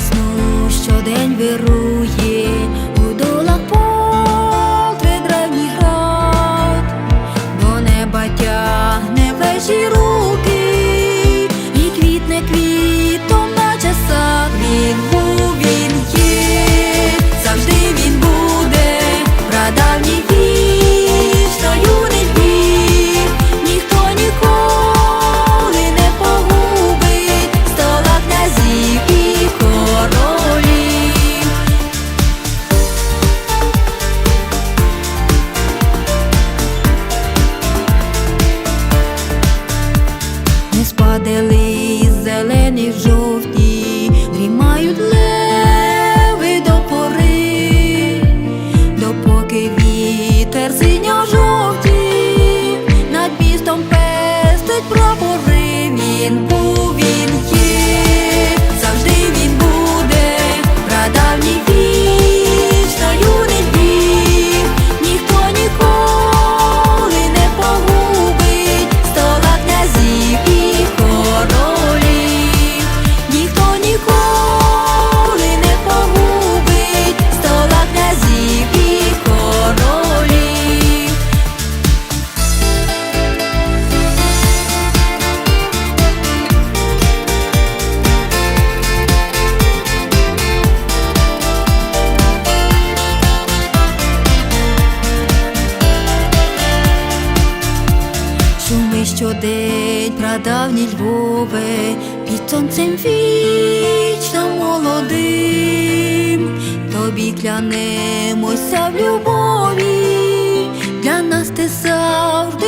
Сну щодень вирує Ніж падали із зелених. Чуми щодень прадавні Львови під сонцем вічно молодим, тобі клянемося в любові, для нас ти завжди